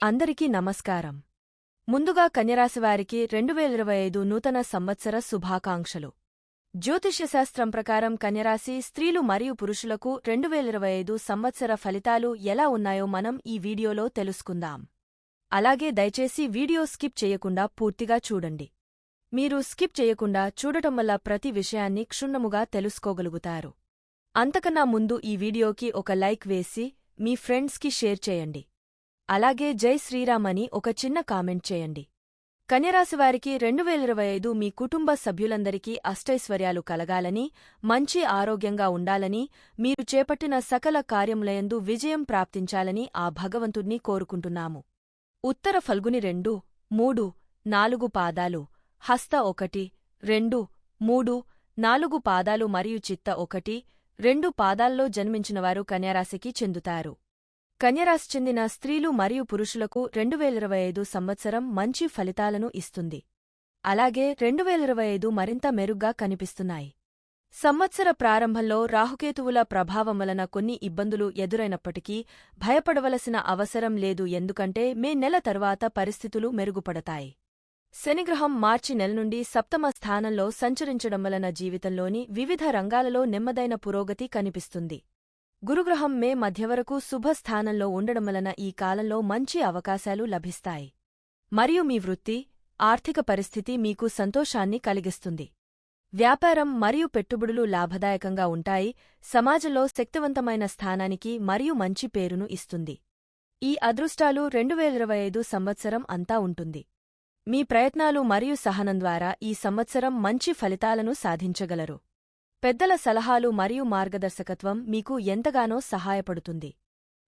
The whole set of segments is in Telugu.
అందరికీ నమస్కారం. ముందుగా కన్యరాశివారికి రెండు వేల ఇరవై ఐదు నూతన సంవత్సర శుభాకాంక్షలు. జ్యోతిష్యశాస్త్రం ప్రకారం కన్యరాశి స్త్రీలు మరియు పురుషులకు రెండు వేల ఇరవై ఐదు సంవత్సర ఫలితాలు ఎలా ఉన్నాయో మనం ఈ వీడియోలో తెలుసుకుందాం. అలాగే దయచేసి వీడియో స్కిప్ చేయకుండా పూర్తిగా చూడండి. మీరు స్కిప్ చేయకుండా చూడటం వల్ల ప్రతి విషయాన్ని క్షుణ్ణముగా తెలుసుకోగలుగుతారు. అంతకన్నా ముందు ఈ వీడియోకి ఒక లైక్ వేసి మీ ఫ్రెండ్స్కి షేర్ చేయండి. అలాగే జై శ్రీరామ్ అని ఒక చిన్న కామెంట్ చేయండి. కన్యరాశివారికి రెండు వేల ఇరవై ఐదు మీ కుటుంబ సభ్యులందరికీ అష్టైశ్వర్యాలు కలగాలని మంచి ఆరోగ్యంగా ఉండాలని మీరు చేపట్టిన సకల కార్యములయందు విజయం ప్రాప్తించాలని ఆ భగవంతుణ్ణి కోరుకుంటున్నాము. ఉత్తర ఫల్గుని రెండు మూడు నాలుగు పాదాలు హస్త ఒకటి రెండు మూడు నాలుగు పాదాలు మరియు చిత్త ఒకటి రెండు పాదాల్లో జన్మించినవారు కన్యారాశికి చెందుతారు. కన్యరాశి చెందిన స్త్రీలు మరియు పురుషులకు రెండు వేల ఇరవై ఐదు సంవత్సరం మంచి ఫలితాలను ఇస్తుంది. అలాగే రెండు వేల ఇరవై ఐదు మరింత మెరుగ్గా కనిపిస్తున్నాయి. సంవత్సర ప్రారంభంలో రాహుకేతువుల ప్రభావం వలన కొన్ని ఇబ్బందులు ఎదురైనప్పటికీ భయపడవలసిన అవసరం లేదు ఎందుకంటే మే నెల తరువాత పరిస్థితులు మెరుగుపడతాయి. శనిగ్రహం మార్చి నెల నుండి సప్తమ స్థానంలో సంచరించడం వలన జీవితంలోని వివిధ రంగాలలో నెమ్మదైన పురోగతి కనిపిస్తుంది. గురుగ్రహం మే మధ్య వరకు శుభస్థానంలో ఉండడం వలన ఈ కాలంలో మంచి అవకాశాలు లభిస్తాయి. మరియు మీ వృత్తి ఆర్థిక పరిస్థితి మీకు సంతోషాన్ని కలిగిస్తుంది. వ్యాపారం మరియు పెట్టుబడులు లాభదాయకంగా ఉంటాయి. సమాజంలో శక్తివంతమైన స్థానానికి మరియు మంచి పేరును ఇస్తుంది. ఈ అదృష్టాలు రెండు వేల ఇరవై ఐదు సంవత్సరం అంతా ఉంటుంది. మీ ప్రయత్నాలు మరియు సహనం ద్వారా ఈ సంవత్సరం మంచి ఫలితాలను సాధించగలరు. పెద్దల సలహాలు మరియు మార్గదర్శకత్వం మీకు ఎంతగానో సహాయపడుతుంది.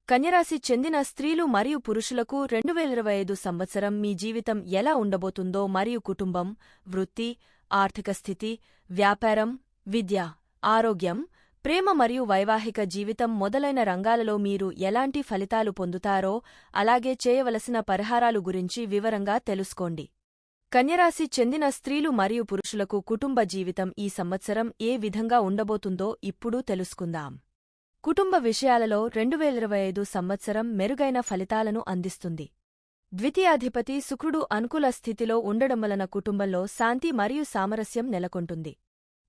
కన్యరాశి చెందిన స్త్రీలు మరియు పురుషులకు రెండు వేల ఇరవై ఐదు సంవత్సరం మీ జీవితం ఎలా ఉండబోతుందో మరియు కుటుంబం వృత్తి ఆర్థిక స్థితి వ్యాపారం విద్య ఆరోగ్యం ప్రేమ మరియు వైవాహిక జీవితం మొదలైన రంగాలలో మీరు ఎలాంటి ఫలితాలు పొందుతారో అలాగే చేయవలసిన పరిహారాలు గురించి వివరంగా తెలుసుకోండి. కన్యరాశి చెందిన స్త్రీలు మరియు పురుషులకు కుటుంబ జీవితం ఈ సంవత్సరం ఏ విధంగా ఉండబోతుందో ఇప్పుడు తెలుసుకుందాం. కుటుంబ విషయాలలో రెండు వేల ఇరవై ఐదు సంవత్సరం మెరుగైన ఫలితాలను అందిస్తుంది. ద్వితీయాధిపతి శుక్రుడు అనుకూల స్థితిలో ఉండడం వలన కుటుంబంలో శాంతి మరియు సామరస్యం నెలకొంటుంది.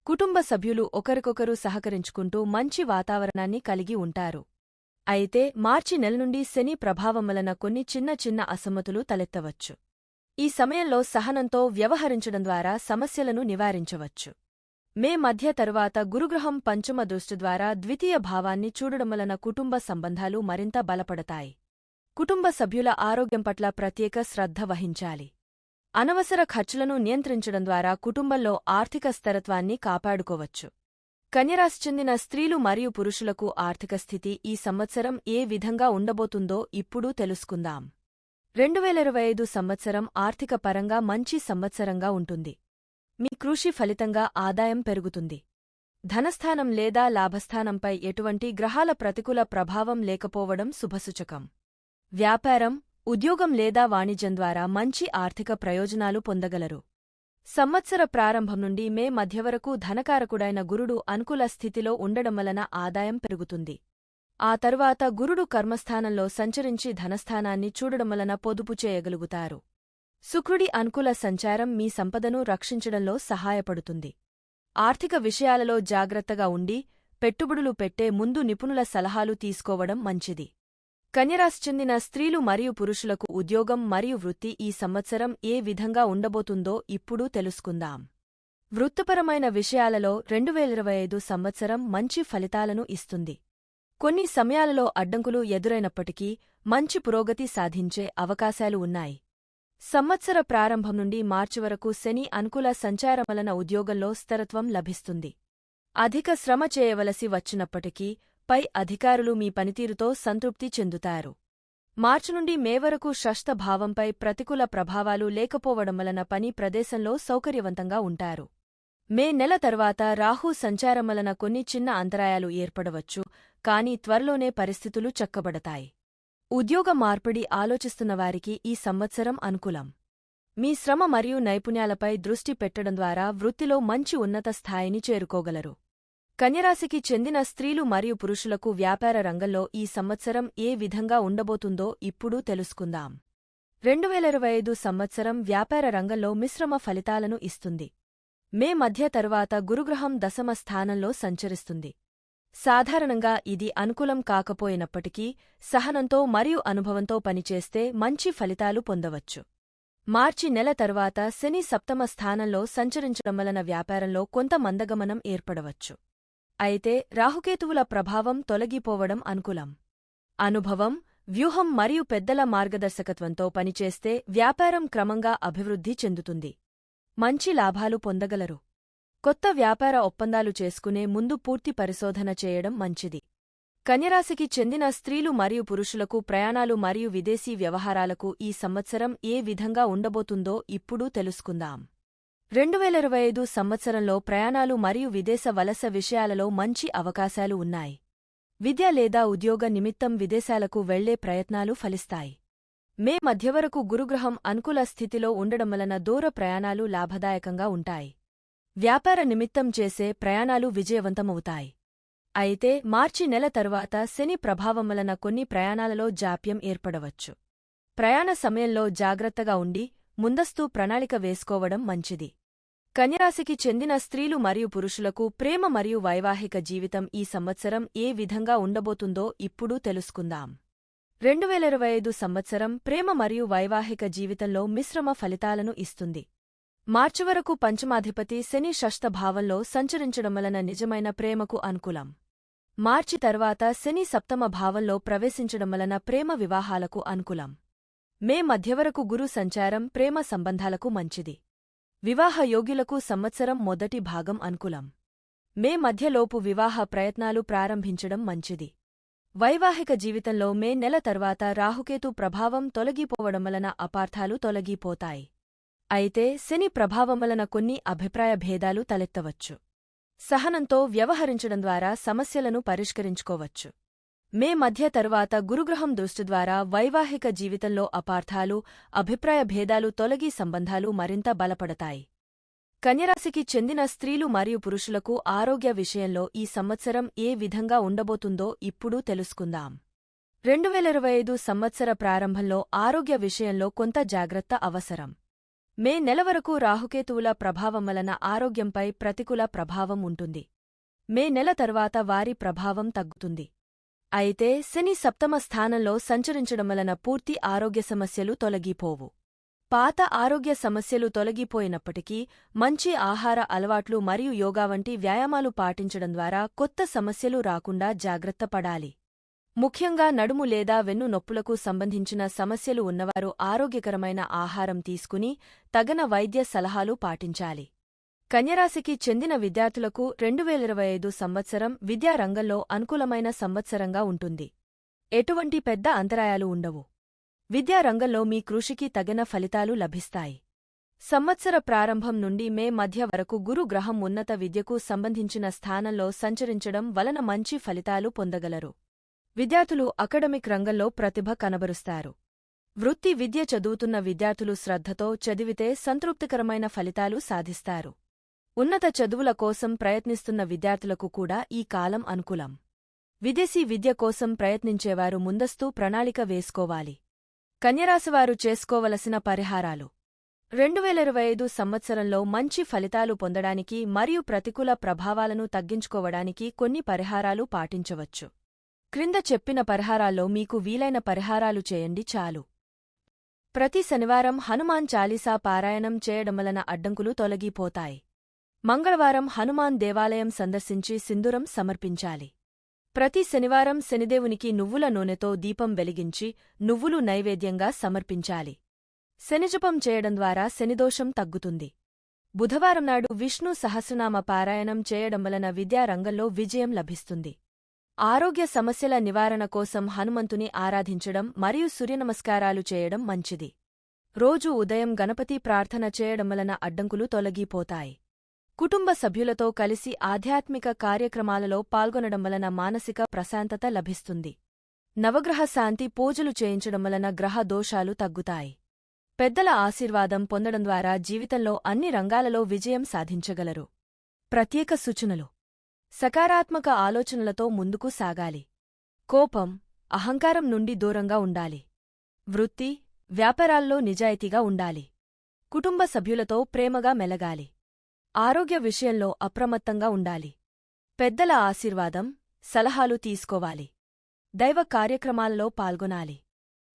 కుటుంబ సభ్యులు ఒకరికొకరు సహకరించుకుంటూ మంచి వాతావరణాన్ని కలిగి ఉంటారు. అయితే మార్చి నెల నుండి శని ప్రభావం వలన కొన్ని చిన్న చిన్న అసమ్మతులు తలెత్తవచ్చు. ఈ సమయంలో సహనంతో వ్యవహరించడం ద్వారా సమస్యలను నివారించవచ్చు. మే మధ్య తరువాత గురుగ్రహం పంచమ దృష్టి ద్వారా ద్వితీయ భావాన్ని చూడడం వలన కుటుంబ సంబంధాలు మరింత బలపడతాయి. కుటుంబ సభ్యుల ఆరోగ్యం పట్ల ప్రత్యేక శ్రద్ధ వహించాలి. అనవసర ఖర్చులను నియంత్రించడం ద్వారా కుటుంబంలో ఆర్థిక స్థిరత్వాన్ని కాపాడుకోవచ్చు. కన్యరాశి చెందిన స్త్రీలు మరియు పురుషులకు ఆర్థిక స్థితి ఈ సంవత్సరం ఏ విధంగా ఉండబోతుందో ఇప్పుడు తెలుసుకుందాం. రెండు వేల ఇరవై ఐదు సంవత్సరం ఆర్థిక పరంగా మంచి సంవత్సరంగా ఉంటుంది. మీ కృషి ఫలితంగా ఆదాయం పెరుగుతుంది. ధనస్థానం లేదా లాభస్థానంపై ఎటువంటి గ్రహాల ప్రతికూల ప్రభావం లేకపోవడం శుభసూచకం. వ్యాపారం ఉద్యోగం లేదా వాణిజ్యం ద్వారా మంచి ఆర్థిక ప్రయోజనాలు పొందగలరు. సంవత్సర ప్రారంభం నుండి మే మధ్య వరకు ధనకారకుడైన గురుడు అనుకూల స్థితిలో ఉండడం వలన ఆదాయం పెరుగుతుంది. ఆ తరువాత గురుడు కర్మస్థానంలో సంచరించి ధనస్థానాన్ని చూడడం వలన పొదుపు చేయగలుగుతారు. శుక్రుడి అనుకూల సంచారం మీ సంపదను రక్షించడంలో సహాయపడుతుంది. ఆర్థిక విషయాలలో జాగ్రత్తగా ఉండి పెట్టుబడులు పెట్టే ముందు నిపుణుల సలహాలు తీసుకోవడం మంచిది. కన్యరాశి చెందిన స్త్రీలు మరియు పురుషులకు ఉద్యోగం మరియు వృత్తి ఈ సంవత్సరం ఏ విధంగా ఉండబోతుందో ఇప్పుడు తెలుసుకుందాం. వృత్తిపరమైన విషయాలలో రెండు వేల ఇరవై ఐదు సంవత్సరం మంచి ఫలితాలను ఇస్తుంది. కొన్ని సమయాలలో అడ్డంకులు ఎదురైనప్పటికీ మంచి పురోగతి సాధించే అవకాశాలు ఉన్నాయి. సంవత్సర ప్రారంభం నుండి మార్చి వరకు శని అనుకూల సంచారం వలన ఉద్యోగంలో స్థిరత్వం లభిస్తుంది. అధిక శ్రమ చేయవలసి వచ్చినప్పటికీ పై అధికారులు మీ పనితీరుతో సంతృప్తి చెందుతారు. మార్చి నుండి మే వరకు షష్ఠ భావంపై ప్రతికూల ప్రభావాలు లేకపోవడం వలన పని ప్రదేశంలో సౌకర్యవంతంగా ఉంటారు. మే నెల తర్వాత రాహు సంచారమలన కొన్ని చిన్న అంతరాయాలు ఏర్పడవచ్చు కానీ త్వరలోనే పరిస్థితులు చక్కబడతాయి. ఉద్యోగ మార్పిడి ఆలోచిస్తున్న వారికి ఈ సంవత్సరం అనుకూలం. మీ శ్రమ మరియు నైపుణ్యాలపై దృష్టి పెట్టడం ద్వారా వృత్తిలో మంచి ఉన్నత స్థాయిని చేరుకోగలరు. కన్యరాశికి చెందిన స్త్రీలు మరియు పురుషులకు వ్యాపార రంగంలో ఈ సంవత్సరం ఏ విధంగా ఉండబోతుందో ఇప్పుడు తెలుసుకుందాం. రెండు వేల ఇరవై ఐదు సంవత్సరం వ్యాపార రంగంలో మిశ్రమ ఫలితాలను ఇస్తుంది. మే మధ్య తరువాత గురుగ్రహం దశమ స్థానంలో సంచరిస్తుంది. సాధారణంగా ఇది అనుకూలం కాకపోయినప్పటికీ సహనంతో మరియు అనుభవంతో పనిచేస్తే మంచి ఫలితాలు పొందవచ్చు. మార్చి నెల తరువాత శని సప్తమ స్థానంలో సంచరించడం వలన వ్యాపారంలో కొంత మందగమనం ఏర్పడవచ్చు. అయితే రాహుకేతువుల ప్రభావం తొలగిపోవడం అనుకూలం. అనుభవం వ్యూహం మరియు పెద్దల మార్గదర్శకత్వంతో పనిచేస్తే వ్యాపారం క్రమంగా అభివృద్ధి చెందుతుంది. మంచి లాభాలు పొందగలరు. కొత్త వ్యాపార ఒప్పందాలు చేసుకునే ముందు పూర్తి పరిశోధన చేయడం మంచిది. కన్యరాశికి చెందిన స్త్రీలు మరియు పురుషులకు ప్రయాణాలు మరియు విదేశీ వ్యవహారాలకు ఈ సంవత్సరం ఏ విధంగా ఉండబోతుందో ఇప్పుడు తెలుసుకుందాం. రెండువేల ఇరవై ఐదు సంవత్సరంలో ప్రయాణాలు మరియు విదేశ వలస విషయాలలో మంచి అవకాశాలు ఉన్నాయి. విద్య లేదా ఉద్యోగ నిమిత్తం విదేశాలకు వెళ్ళే ప్రయత్నాలు ఫలిస్తాయి. మే మధ్యవరకు గురుగ్రహం అనుకూల స్థితిలో ఉండడం వలన దూర ప్రయాణాలు లాభదాయకంగా ఉంటాయి. వ్యాపార నిమిత్తం చేసే ప్రయాణాలు విజయవంతమవుతాయి. అయితే మార్చి నెల తరువాత శని ప్రభావం వలన కొన్ని ప్రయాణాలలో జాప్యం ఏర్పడవచ్చు. ప్రయాణ సమయంలో జాగ్రత్తగా ఉండి ముందస్తు ప్రణాళిక వేసుకోవడం మంచిది. కన్యరాశికి చెందిన స్త్రీలు మరియు పురుషులకు ప్రేమ మరియు వైవాహిక జీవితం ఈ సంవత్సరం ఏ విధంగా ఉండబోతుందో ఇప్పుడు తెలుసుకుందాం. రెండు వేల ఇరవై ఐదు సంవత్సరం ప్రేమ మరియు వైవాహిక జీవితంలో మిశ్రమ ఫలితాలను ఇస్తుంది. మార్చి వరకు పంచమాధిపతి శని షష్ఠ భావంలో సంచరించడం వలన నిజమైన ప్రేమకు అనుకూలం. మార్చి తర్వాత శని సప్తమ భావంలో ప్రవేశించడం వలన ప్రేమ వివాహాలకు అనుకూలం. మే మధ్యవరకు గురు సంచారం ప్రేమ సంబంధాలకు మంచిది. వివాహ యోగ్యులకు సంవత్సరం మొదటి భాగం అనుకూలం. మే మధ్యలోపు వివాహ ప్రయత్నాలు ప్రారంభించడం మంచిది. వైవాహిక జీవితంలో మే నెల తర్వాత రాహుకేతు ప్రభావం తొలగిపోవడం వలన అపార్థాలు తొలగిపోతాయి. అయితే శని ప్రభావం వలన కొన్ని అభిప్రాయ భేదాలు తలెత్తవచ్చు. సహనంతో వ్యవహరించడం ద్వారా సమస్యలను పరిష్కరించుకోవచ్చు. మే మధ్య తరువాత గురుగ్రహం దృష్టి ద్వారా వైవాహిక జీవితంలో అపార్థాలు అభిప్రాయ భేదాలు తొలగి సంబంధాలు మరింత బలపడతాయి. కన్యరాశికి చెందిన స్త్రీలు మరియు పురుషులకు ఆరోగ్య విషయంలో ఈ సంవత్సరం ఏ విధంగా ఉండబోతుందో ఇప్పుడు తెలుసుకుందాం. రెండు వేల ఇరవై ఐదు సంవత్సర ప్రారంభంలో ఆరోగ్య విషయంలో కొంత జాగ్రత్త అవసరం. మే నెల వరకు రాహుకేతువుల ప్రభావం వలన ఆరోగ్యంపై ప్రతికూల ప్రభావం ఉంటుంది. మే నెల తరువాత వారి ప్రభావం తగ్గుతుంది. అయితే శని సప్తమ స్థానంలో సంచరించడం వలన పూర్తి ఆరోగ్య సమస్యలు తొలగిపోవు. పాత ఆరోగ్య సమస్యలు తొలగిపోయినప్పటికీ మంచి ఆహార అలవాట్లు మరియు యోగా వంటి వ్యాయామాలు పాటించడం ద్వారా కొత్త సమస్యలు రాకుండా జాగ్రత్త పడాలి. ముఖ్యంగా నడుము లేదా వెన్ను నొప్పులకు సంబంధించిన సమస్యలు ఉన్నవారు ఆరోగ్యకరమైన ఆహారం తీసుకుని తగన వైద్య సలహాలు పాటించాలి. కన్యరాశికి చెందిన విద్యార్థులకు రెండు వేల ఇరవై ఐదు సంవత్సరం విద్యారంగంలో అనుకూలమైన సంవత్సరంగా ఉంటుంది. ఎటువంటి పెద్ద అంతరాయాలు ఉండవు. విద్యారంగంలో మీ కృషికి తగిన ఫలితాలు లభిస్తాయి. సంవత్సర ప్రారంభం నుండి మే మధ్య వరకు గురు గ్రహం ఉన్నత విద్యకు సంబంధించిన స్థానంలో సంచరించడం వలన మంచి ఫలితాలు పొందగలరు. విద్యార్థులు అకడమిక్ రంగంలో ప్రతిభ కనబరుస్తారు. వృత్తి విద్య చదువుతున్న విద్యార్థులు శ్రద్ధతో చదివితే సంతృప్తికరమైన ఫలితాలు సాధిస్తారు. ఉన్నత చదువుల కోసం ప్రయత్నిస్తున్న విద్యార్థులకు కూడా ఈ కాలం అనుకూలం. విదేశీ విద్య కోసం ప్రయత్నించేవారు ముందస్తూ ప్రణాళిక వేసుకోవాలి. కన్యరాశివారు చేసుకోవలసిన పరిహారాలు. రెండు వేల ఇరవై ఐదు సంవత్సరంలో మంచి ఫలితాలు పొందడానికి మరియు ప్రతికూల ప్రభావాలను తగ్గించుకోవడానికి కొన్ని పరిహారాలు పాటించవచ్చు. క్రింద చెప్పిన పరిహారాల్లో మీకు వీలైన పరిహారాలు చేయండి చాలు. ప్రతి శనివారం హనుమాన్ చాలీసా పారాయణం చేయడం వలన అడ్డంకులు తొలగిపోతాయి. మంగళవారం హనుమాన్ దేవాలయం సందర్శించి సింధురం సమర్పించాలి. ప్రతి శనివారం శనిదేవునికి నువ్వుల నూనెతో దీపం వెలిగించి నువ్వులు నైవేద్యంగా సమర్పించాలి. శనిజపం చేయడం ద్వారా శనిదోషం తగ్గుతుంది. బుధవారం నాడు విష్ణు సహస్రనామ పారాయణం చేయడం వలన విద్యారంగంలో విజయం లభిస్తుంది. ఆరోగ్య సమస్యల నివారణ కోసం హనుమంతుని ఆరాధించడం మరియు సూర్యనమస్కారాలు చేయడం మంచిది. రోజూ ఉదయం గణపతి ప్రార్థన చేయడం వలన అడ్డంకులు తొలగిపోతాయి. కుటుంబ సభ్యులతో కలిసి ఆధ్యాత్మిక కార్యక్రమాలలో పాల్గొనడం వలన మానసిక ప్రశాంతత లభిస్తుంది. నవగ్రహ శాంతి పూజలు చేయించడం వలన గ్రహ దోషాలు తగ్గుతాయి. పెద్దల ఆశీర్వాదం పొందడం ద్వారా జీవితంలో అన్ని రంగాలలో విజయం సాధించగలరు. ప్రత్యేక సూచనలు. సకారాత్మక ఆలోచనలతో ముందుకు సాగాలి. కోపం అహంకారం నుండి దూరంగా ఉండాలి. వృత్తి వ్యాపారాల్లో నిజాయితీగా ఉండాలి. కుటుంబ సభ్యులతో ప్రేమగా మెలగాలి. ఆరోగ్య విషయంలో అప్రమత్తంగా ఉండాలి. పెద్దల ఆశీర్వాదం సలహాలు తీసుకోవాలి. దైవ కార్యక్రమాల్లో పాల్గొనాలి.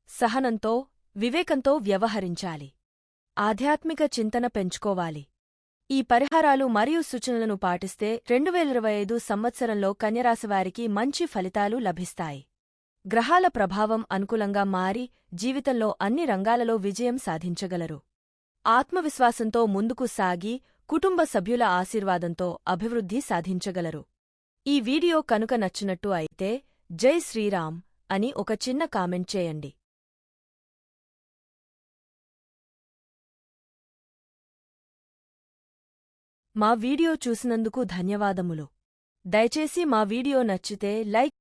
సహనంతో వివేకంతో వ్యవహరించాలి. ఆధ్యాత్మిక చింతన పెంచుకోవాలి. ఈ పరిహారాలు మరియు సూచనలను పాటిస్తే రెండు వేల ఇరవై ఐదు సంవత్సరంలో కన్యరాశివారికి మంచి ఫలితాలు లభిస్తాయి. గ్రహాల ప్రభావం అనుకూలంగా మారి జీవితంలో అన్ని రంగాలలో విజయం సాధించగలరు. ఆత్మవిశ్వాసంతో ముందుకు సాగి కుటుంబ సభ్యుల ఆశీర్వాదంతో అభివృద్ధి సాధించగలరు. ఈ వీడియో కనుక నచ్చినట్టు అయితే జై శ్రీరామ్ అని ఒక చిన్న కామెంట్ చేయండి. మా వీడియో చూసినందుకు ధన్యవాదములు. దయచేసి మా వీడియో నచ్చితే లైక్